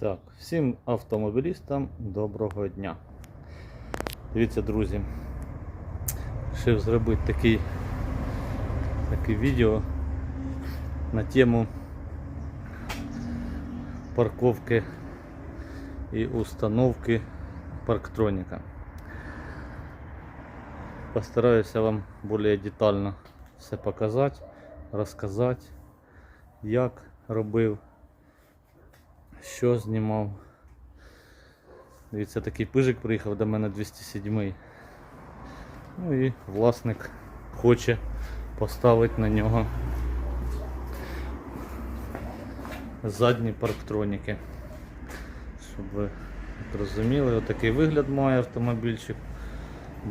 Так, всім автомобілістам доброго дня. Дивіться, друзі. Вирішив зробити такий, таке відео на тему парковки і установки парктроніка. Постараюся вам більш детально все показати, розказати, як робив що знімав. Дивіться, такий пижик приїхав до мене 207. Ну і власник хоче поставити на нього задні парктроніки. Щоб ви розуміли, отакий вигляд має автомобільчик.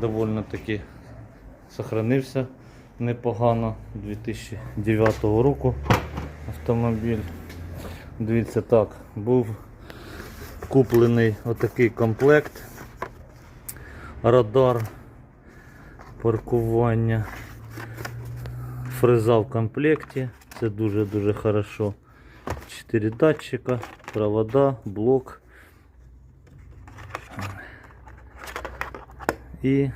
Довольно таки сохранився непогано 2009 року автомобіль. Дивіться так, був куплений отакий комплект, радар, паркування, фреза в комплекті, це дуже-дуже хорошо. Чотири датчика, провода, блок. І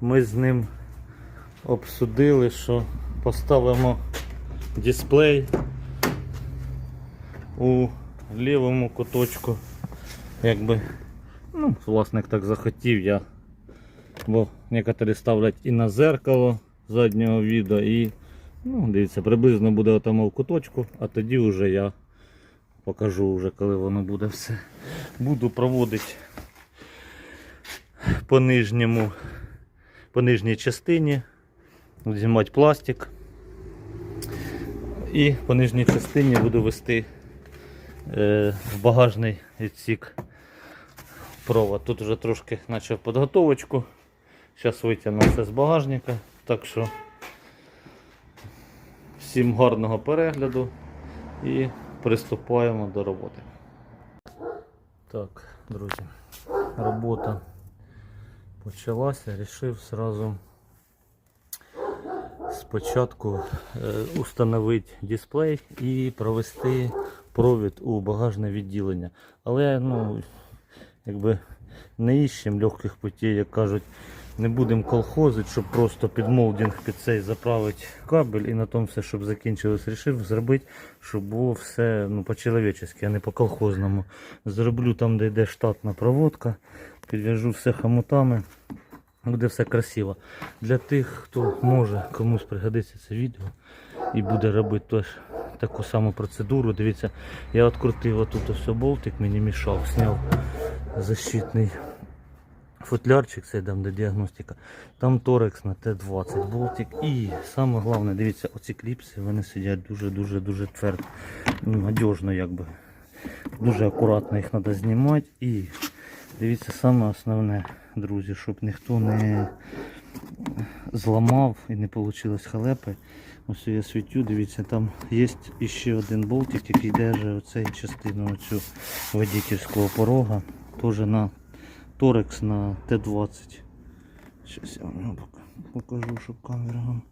ми з ним обсудили, що поставимо дисплей у лівому куточку. Якби, ну, власник так захотів, я. Бо некоторі ставлять і на зеркало заднього відео, і ну, дивіться, приблизно буде отому в куточку, а тоді вже я покажу, вже, коли воно буде все. Буду проводити по нижньому, по нижній частині, знімати пластик. І по нижній частині буду вести в багажний відсік провод. Тут вже трошки почав підготовочку. Зараз витягну все з багажника. Так що всім гарного перегляду і приступаємо до роботи. Так, друзі, робота почалася. Рішив сразу спочатку е, установити дисплей і провести провід у багажне відділення. Але ну, якби не іщемо легких путей, як кажуть, не будемо колхозити, щоб просто під молдинг під цей заправити кабель і на тому все, щоб закінчилось, рішив зробити, щоб було все ну, по-чоловічески, а не по-колхозному. Зроблю там, де йде штатна проводка, підв'яжу все хомутами. Буде все красиво. Для тих, хто може комусь пригодиться це відео і буде робити теж таку саму процедуру. Дивіться, я відкрутив отут ось болтик, мені мішав, зняв защитний футлярчик, цей там де діагностика. Там торекс на Т-20 болтик. І саме головне, дивіться, оці кліпси вони сидять дуже-дуже дуже твердо, ну, надіжно якби. Дуже акуратно їх треба знімати. І дивіться, саме основне, друзі, щоб ніхто не зламав і не вийшло халепи. Ось я світю, дивіться, там є ще один болтик, який держить оцей частину оцю водительського порога. Теж на торекс на Т-20. Зараз я вам покажу, щоб камера вам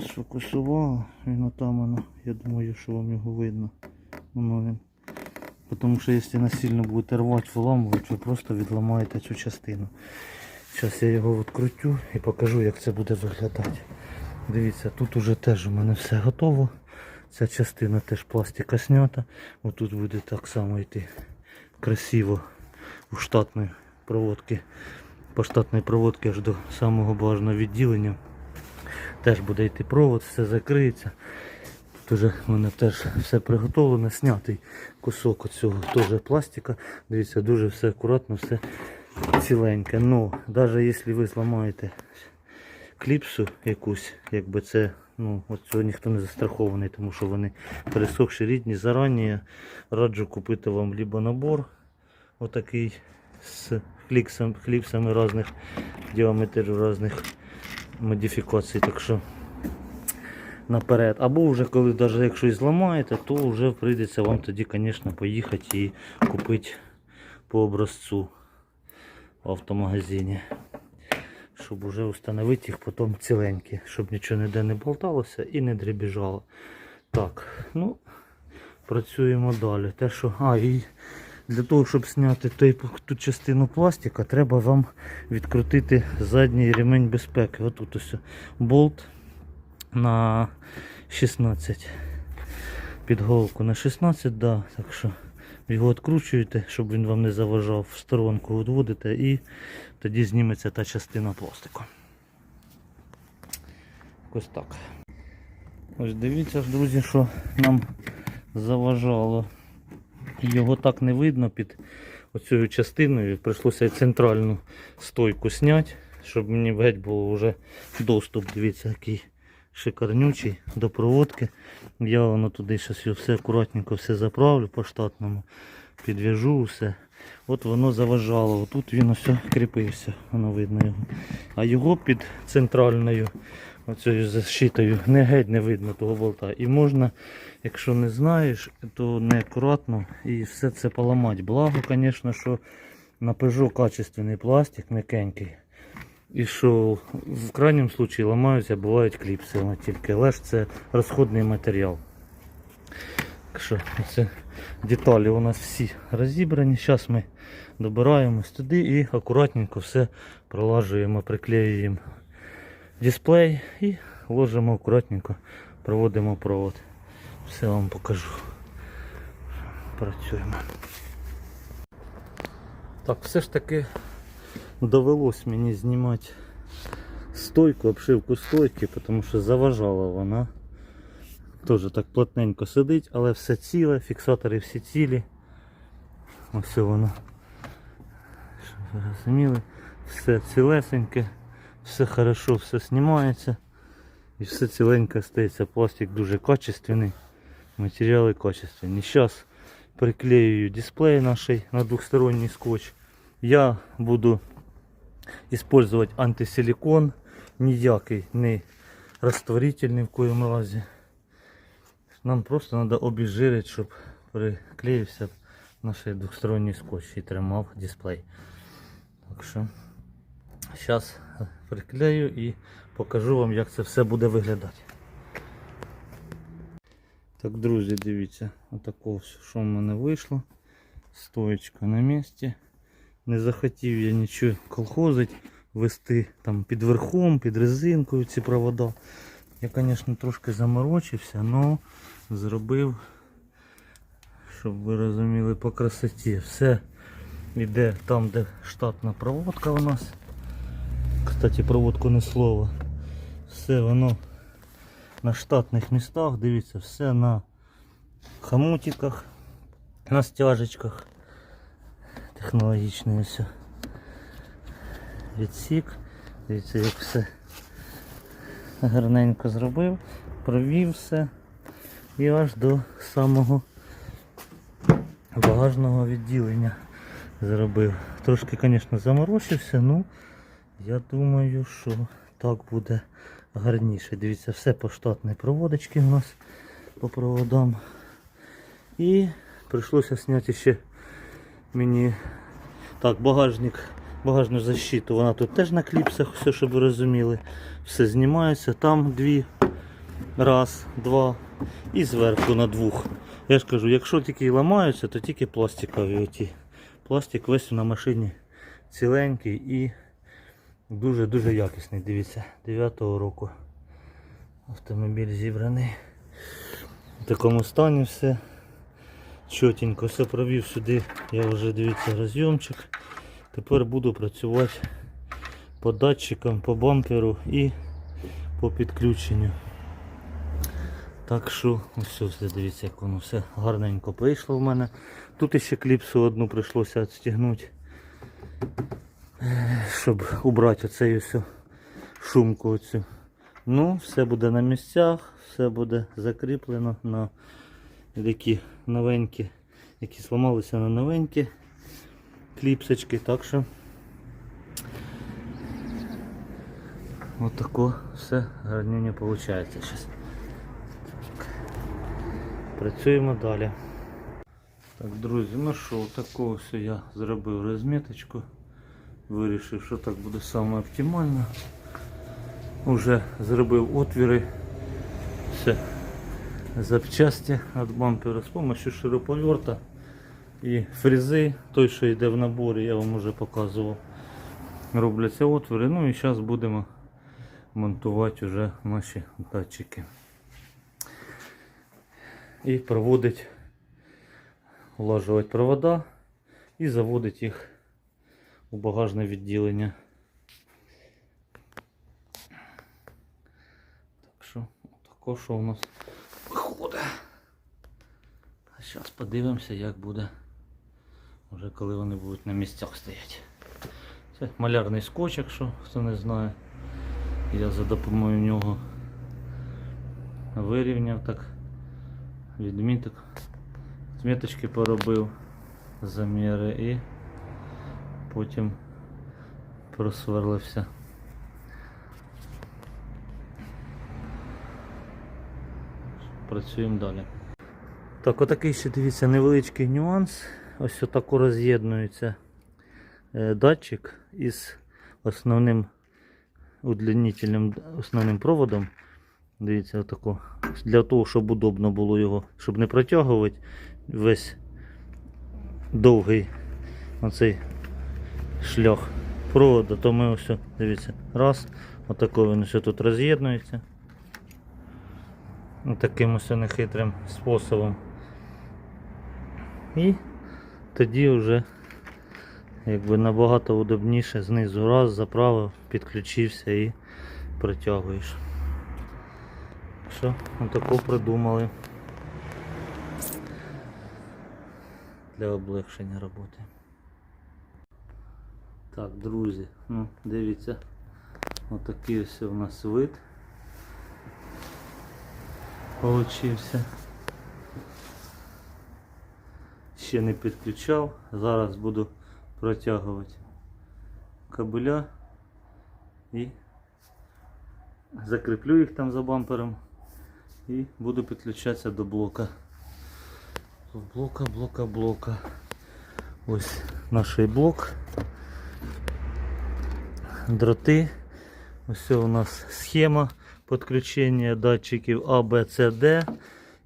сфокусувала. Він там воно. Я думаю, що вам його видно. Воно він. Тому що якщо насильно будете рвати, виламувати, ви просто відламаєте цю частину. Зараз я його відкрутю і покажу, як це буде виглядати. Дивіться, тут уже теж у мене все готово. Ця частина теж пластика снята. Отут буде так само йти красиво у штатної проводки. По штатній проводці аж до самого багажного відділення. Теж буде йти провод, все закриється. Тут уже в мене теж все приготовлено, снятий кусок оцього теж пластика. Дивіться, дуже все акуратно, все ціленьке. Ну, навіть якщо ви зламаєте кліпсу якусь, якби це, ну, от цього ніхто не застрахований, тому що вони пересохші рідні. Зарані раджу купити вам либо набор отакий з кліпсами, кліпсами різних діаметрів різних модифікацій. Так що наперед. Або вже коли навіть якщо і зламаєте, то вже прийдеться вам тоді, звісно, поїхати і купити по образцу в автомагазині. Щоб вже встановити їх потім ціленькі, щоб нічого ніде не болталося і не дребіжало. Так, ну, працюємо далі. Те, що, а, і для того, щоб зняти той, ту частину пластика, треба вам відкрутити задній ремень безпеки. Отут ось болт на 16. Під головку на 16, да, так що його відкручуєте, щоб він вам не заважав в сторонку, відводите і тоді зніметься та частина пластику. Ось так. Ось дивіться ж, друзі, що нам заважало. Його так не видно під оцією частиною. Прийшлося центральну стойку зняти, щоб мені геть було вже доступ. Дивіться, який шикарнючий до проводки. Я воно туди зараз все акуратненько все заправлю по штатному, підв'яжу все. От воно заважало. Отут він ось кріпився, воно видно його. А його під центральною оцією защитою не геть не видно того болта. І можна, якщо не знаєш, то неаккуратно і все це поламати. Благо, звісно, що на Peugeot качественний пластик, м'якенький. І що в крайньому випадку ламаються, бувають кліпси тільки, але це розходний матеріал. Так що це деталі у нас всі розібрані. Зараз ми добираємось туди і акуратненько все пролажуємо, приклеюємо дисплей і ложимо акуратненько, проводимо провод. Все вам покажу. Працюємо. Так, все ж таки довелось мені знімати стойку, обшивку стойки, тому що заважала вона. Теж так плотненько сидить, але все ціле, фіксатори всі цілі. Ось воно. Щоб ви розуміли, все цілесеньке, все хорошо, все знімається. І все ціленько стається. Пластик дуже качественний, матеріали качественні. Зараз приклею дисплей наш на двохсторонній скотч. Я буду использовать антисиликон, ніякий не растворительний в коєму разі. Нам просто треба обезжирити, щоб приклеївся наш двохсторонній скотч і тримав дисплей. Так що зараз приклею і покажу вам, як це все буде виглядати. Так, друзі, дивіться, отако що в мене вийшло. Стоечка на місці. Не захотів я нічого колхозить, вести там під верхом, під резинкою ці провода. Я, звісно, трошки заморочився, але зробив, щоб ви розуміли, по красоті. Все йде там, де штатна проводка у нас. Кстати, проводку не слово. Все воно на штатних містах, дивіться, все на хомутиках, на стяжечках. Технологічний все. Відсік. Дивіться, як все гарненько зробив, провів все і аж до самого багажного відділення зробив. Трошки, звісно, заморочився, ну я думаю, що так буде гарніше. Дивіться, все по штатній проводочці у нас по проводам. І прийшлося зняти ще мені так, багажник, багажну защиту, вона тут теж на кліпсах, все, щоб ви розуміли. Все знімається. Там дві, раз, два і зверху на двох. Я ж кажу, якщо тільки ламаються, то тільки пластикові оті. Пластик весь на машині ціленький і дуже-дуже якісний. Дивіться, 9-го року автомобіль зібраний. В такому стані все. Чотенько все провів сюди, я вже дивіться розйомчик. Тепер буду працювати по датчикам, по бамперу і по підключенню. Так що ось все, дивіться, як воно все гарненько вийшло в мене. Тут ще кліпсу одну прийшлося відстігнути, щоб убрати оцей ось шумку. Оцю. Ну, все буде на місцях, все буде закріплено на такі новенькі, які зламалися на новенькі кліпсочки, так що отако все гарненько виходить зараз. Працюємо далі. Так, друзі, ну що, такого все я зробив розміточку. Вирішив, що так буде саме оптимально. Уже зробив отвіри. Все запчасти від бампера з допомогою широповерта і фрези, той, що йде в наборі, я вам вже показував. Робляться отвори. Ну і зараз будемо монтувати вже наші датчики. І проводить, улажувати провода і заводить їх у багажне відділення. Так що, тако що у нас виходить. А зараз подивимося, як буде, вже коли вони будуть на місцях стояти. Це малярний скотч, якщо хто не знає. Я за допомогою нього вирівняв так, відміток, зміточки поробив заміри і потім просверлився. Працюємо далі. Так, отакий ще дивіться невеличкий нюанс. Ось отако роз'єднується е, датчик із основним удлінительним основним проводом. Дивіться, отако. Для того, щоб удобно було його, щоб не протягувати весь довгий оцей шлях проводу, то ми ось, дивіться, раз, отако він все тут роз'єднується. Таким ось нехитрим способом. І тоді вже якби набагато удобніше знизу раз заправив, підключився і протягуєш. Що, отако придумали для облегшення роботи. Так, друзі, ну дивіться, отакий ось у нас вид получився. Ще не підключав, зараз буду протягувати кабеля і закріплю їх там за бампером і буду підключатися до блока. Блока, блока, блока. Ось наш блок. Дроти. Ось у нас схема підключення датчиків А, Б, С, Д.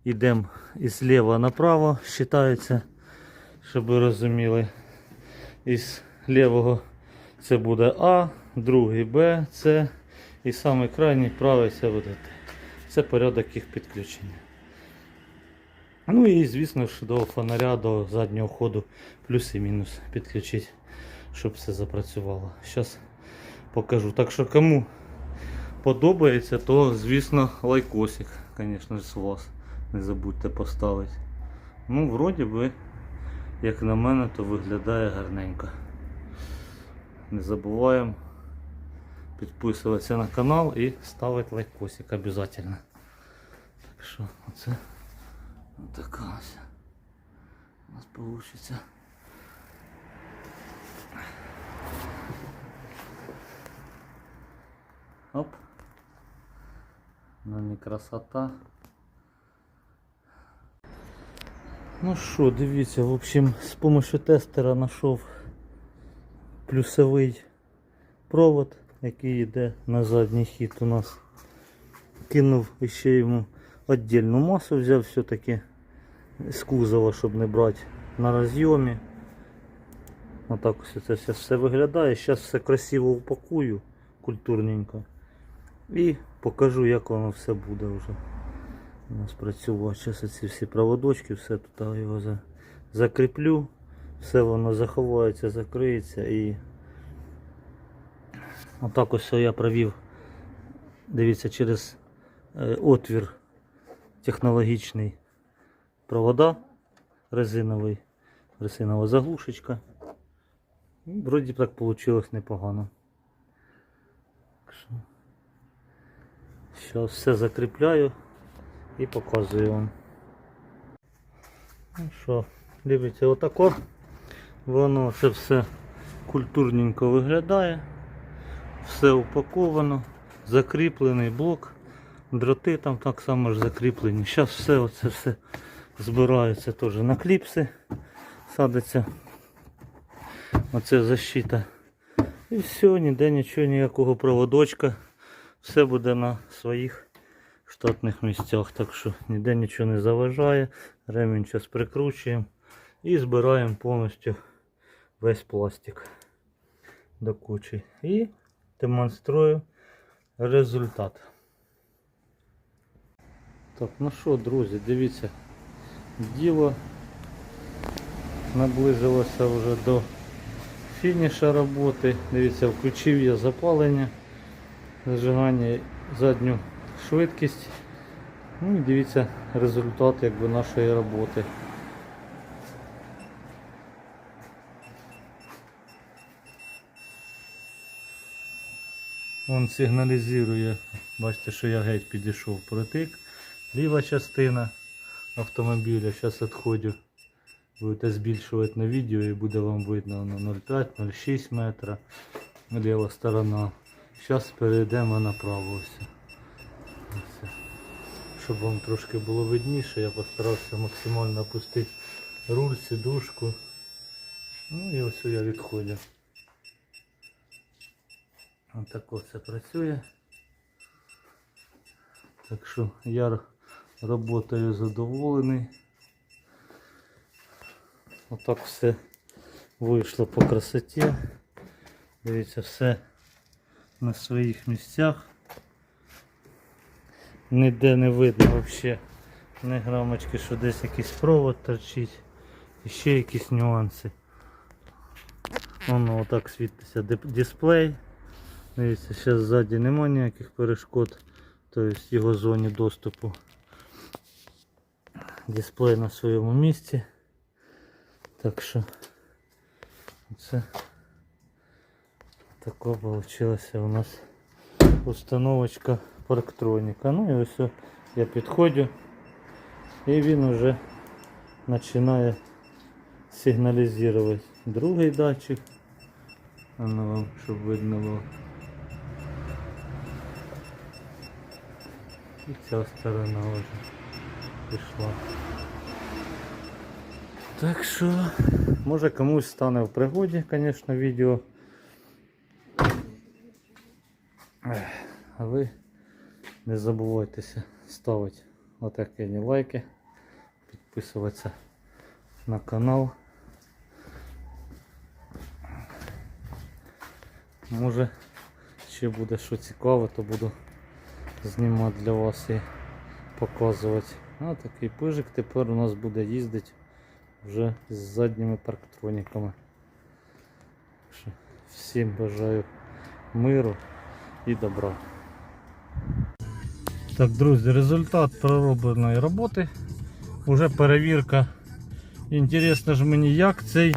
Йдемо із ліва направо, вважається, щоб ви розуміли. Із лівого це буде А, другий Б, С і самий крайній правий це буде Т. Це порядок їх підключення. Ну і звісно ж до фонаря, до заднього ходу плюс і мінус підключити, щоб все запрацювало. Зараз покажу. Так що кому подобається, то звісно лайкосик, звісно ж, з вас. Не забудьте поставити. Ну, вроді би, як на мене, то виглядає гарненько. Не забуваємо підписуватися на канал і ставити лайкосик обов'язково. Так що оце така ось у нас вийде. Оп. Ну не красота. Ну що, дивіться, в общем, з допомогою тестера знайшов плюсовий провод, який йде на задній хід у нас. Кинув ще йому віддільну масу, взяв все-таки з кузова, щоб не брати на розйомі. Отак ось це все, все виглядає. Зараз все красиво упакую, культурненько. І покажу, як воно все буде вже у нас працювати. Зараз ці всі проводочки, все тут його за, закріплю, все воно заховається, закриється і отак ось я провів, дивіться, через е, отвір технологічний провода резиновий, резинова заглушечка. Вроді так вийшло непогано. Зараз все закріпляю і показую вам. Ну що, дивіться, отако воно це все культурненько виглядає. Все упаковано, закріплений блок, дроти там так само ж закріплені. Зараз все оце все збирається теж на кліпси, садиться. Оце защита. І все, ніде нічого, ніякого проводочка. Все буде на своїх штатних місцях. Так що ніде нічого не заважає. Ремінь зараз прикручуємо і збираємо повністю весь пластик до кучі. І демонструю результат. Так, ну що, друзі, дивіться, діло наблизилося вже до фініша роботи. Дивіться, включив я запалення, зажигання, задню швидкість. Ну і дивіться результат якби, нашої роботи. Він сигналізує, бачите, що я геть підійшов протик. Ліва частина автомобіля. Зараз відходжу. Будете збільшувати на відео і буде вам видно на 0,5-0,6 метра. Ліва сторона. Зараз перейдемо направо. Ось. Ось. Щоб вам трошки було видніше, я постарався максимально опустити руль, сидушку. Ну і ось я відходжу. Отак ось це працює. Так що я роботою задоволений. Отак все вийшло по красоті. Дивіться, все на своїх місцях. Ніде не видно взагалі не грамочки, що десь якийсь провод торчить. І ще якісь нюанси. Воно отак світиться дисплей. Дивіться, зараз ззаді немає ніяких перешкод, тобто його зоні доступу. Дисплей на своєму місці. Так що це така вийшла у нас установочка парктроніка. Ну і ось я підходжу і він вже починає сигналізувати другий датчик. А ну вам, щоб видно було. І ця сторона вже пішла. Так що, може комусь стане в пригоді, звісно, відео. А ви не забувайтеся ставити отакі лайки, підписуватися на канал. Може ще буде що цікаве, то буду знімати для вас і показувати. А такий пижик тепер у нас буде їздити вже з задніми парктроніками. Всім бажаю миру і добра. Так, друзі, результат проробленої роботи. Уже перевірка. Інтересно ж мені, як цей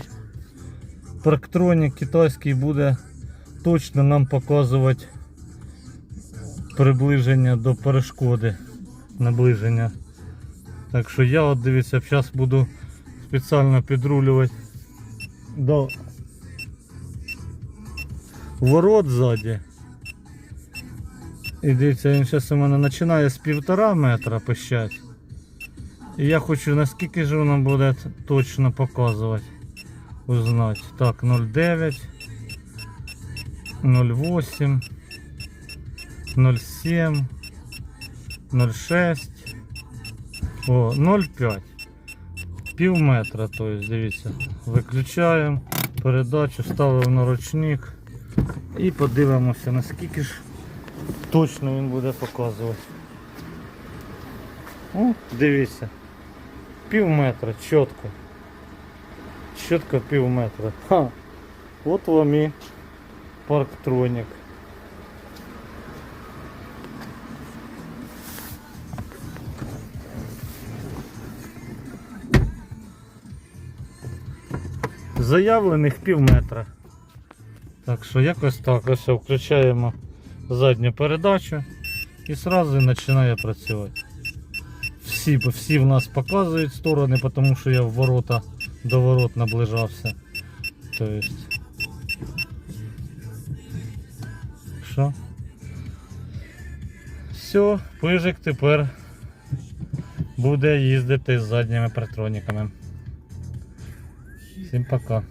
парктронік китайський буде точно нам показувати приближення до перешкоди. Наближення. Так що я от дивіться, зараз буду спеціально підрулювати до ворот ззаді. І дивіться, він зараз у мене починає з півтора метра пищати. І я хочу наскільки ж воно буде точно показувати. Узнати. Так, 0,9, 0,8, 0,7, 0,6. О, 0,5. Пів метра, то есть, дивіться. Виключаємо передачу, ставимо на ручник і подивимося наскільки ж точно він буде показувати. О, дивіться. Пів метра, чітко. Чітко пів метра. Ха. От вам і парктронік. Заявлених пів метра. Так що якось так ось включаємо задню передачу і одразу починає працювати. Всі, всі в нас показують сторони, тому що я в ворота до ворот наближався. Тобто. Що? Все, пижик тепер буде їздити з задніми партроніками. Всім пока.